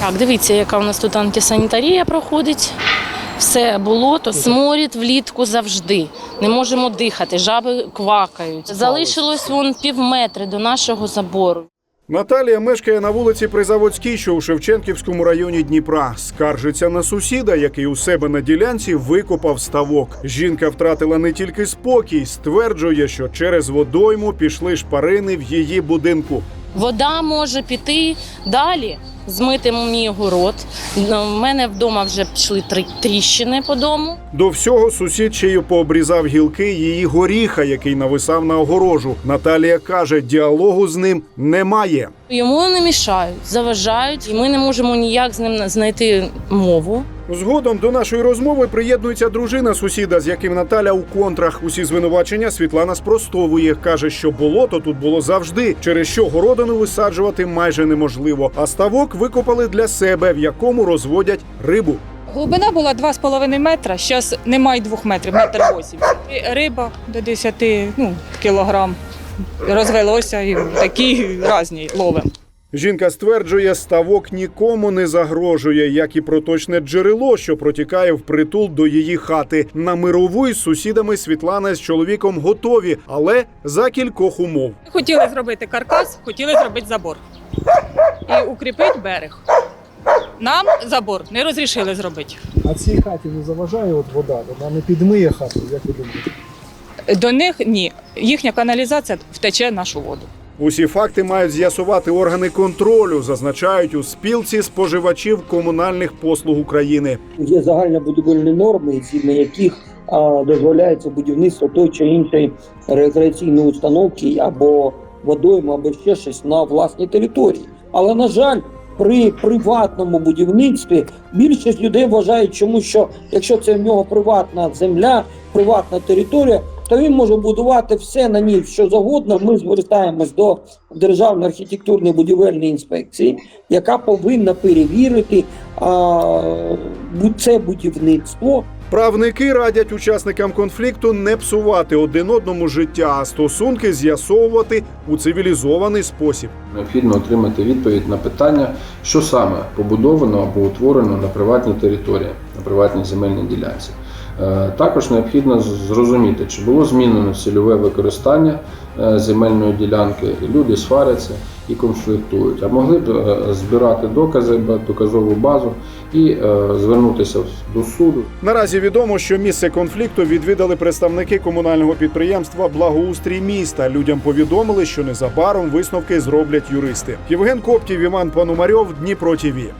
Так, дивіться, яка у нас тут антисанітарія проходить. Все болото, сморід влітку завжди. Не можемо дихати, жаби квакають. Залишилось вон пів метри до нашого забору. Наталія мешкає на вулиці Призаводській, що у Шевченківському районі Дніпра. Скаржиться на сусіда, який у себе на ділянці викопав ставок. Жінка втратила не тільки спокій, стверджує, що через водойму пішли шпарини в її будинку. Вода може піти далі, змити мій город. У мене вдома вже пішли три тріщини по дому. До всього сусід ще й пообрізав гілки її горіха, який нависав на огорожу. Наталія каже, діалогу з ним немає. Йому не мішають, заважають, і ми не можемо ніяк з ним знайти мову. Згодом до нашої розмови приєднується дружина сусіда, з яким Наталя у контрах. Усі звинувачення Світлана спростовує. каже, що болото тут було завжди, через що городину висаджувати майже неможливо. А ставок викопали для себе, в якому розводять рибу. Глибина була 2,5 метра, зараз немає 2 метрів, метр 80. Риба до 10 ну, кілограм розвелося і такі різні ловимо. Жінка стверджує, ставок нікому не загрожує, як і проточне джерело, що протікає впритул до її хати. На мирову із сусідами Світлана з чоловіком готові, але за кількох умов. Хотіли зробити каркас, хотіли зробити забор і укріпити берег. Нам забор не розрішили зробити. А цій хаті не заважає от вода, вона не підмиє хату, як ви думаєте? До них ні. Їхня каналізація втече нашу воду. Усі факти мають з'ясувати органи контролю, зазначають у спілці споживачів комунальних послуг України. Є загальнобудівельні норми, згідно яких а, дозволяється будівництво той чи іншої рекреаційної установки або водойми, або ще щось на власній території. Але на жаль, при приватному будівництві більшість людей вважають, чому що якщо це в нього приватна земля, приватна територія, то він може будувати все на ній, що завгодно. Ми звертаємось до Державної архітектурної будівельної інспекції, яка повинна перевірити а, це будівництво Правники радять учасникам конфлікту не псувати один одному життя, а стосунки з'ясовувати у цивілізований спосіб. Необхідно отримати відповідь на питання, що саме побудовано або утворено на приватній території, на приватній земельній ділянці. Е, Також необхідно зрозуміти, чи було змінено цільове використання е, земельної ділянки. Люди сваряться і конфліктують, а могли б е, збирати докази, доказову базу і звернутися до суду. Наразі відомо, що місце конфлікту відвідали представники комунального підприємства Благоустрій міста. Людям повідомили, що незабаром висновки зроблять юристи. Євген Коптів, Іван Пономарьов, Дніпро ТІВІ.